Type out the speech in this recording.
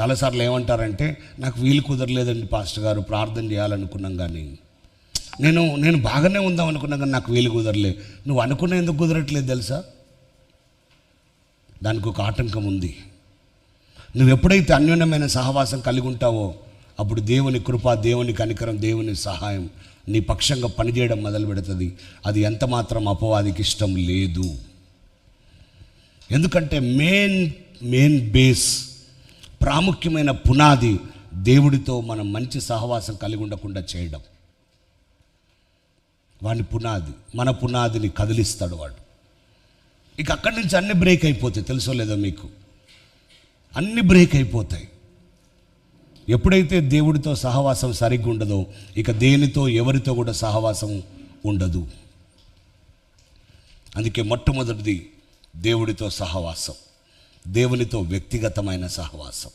చాలాసార్లు ఏమంటారంటే నాకు వీలు కుదరలేదండి పాస్టర్ గారు ప్రార్థన చేయాలనుకున్నాం కానీ. నేను నేను బాగానే ఉందాం అనుకున్నా కానీ నాకు వీలు కుదరలే. నువ్వు అనుకున్న ఎందుకు కుదరట్లేదు తెలుసా? దానికి ఒక ఆటంకం ఉంది. నువ్వు ఎప్పుడైతే అన్యోన్యమైన సహవాసం కలిగి ఉంటావో అప్పుడు దేవుని కృప దేవుని కనికరం దేవుని సహాయం నీ పక్షంగా పనిచేయడం మొదలు పెడుతుంది. అది ఎంత మాత్రం అపవాదికి ఇష్టం లేదు. ఎందుకంటే మెయిన్ మెయిన్ బేస్ ప్రాముఖ్యమైన పునాది దేవుడితో మనం మంచి సహవాసం కలిగి ఉండకుండా చేయడం. వాని పునాది మన పునాదిని కదిలిస్తాడు వాడు. ఇక అక్కడి నుంచి అన్ని బ్రేక్ అయిపోతాయి. తెలుసో లేదో మీకు? అన్ని బ్రేక్ అయిపోతాయి. ఎప్పుడైతే దేవుడితో సహవాసం సరిగ్గా ఉండదో ఇక దేనితో ఎవరితో కూడా సహవాసం ఉండదు. అందుకే మొట్టమొదటిది దేవుడితో సహవాసం. దేవునితో వ్యక్తిగతమైన సహవాసం.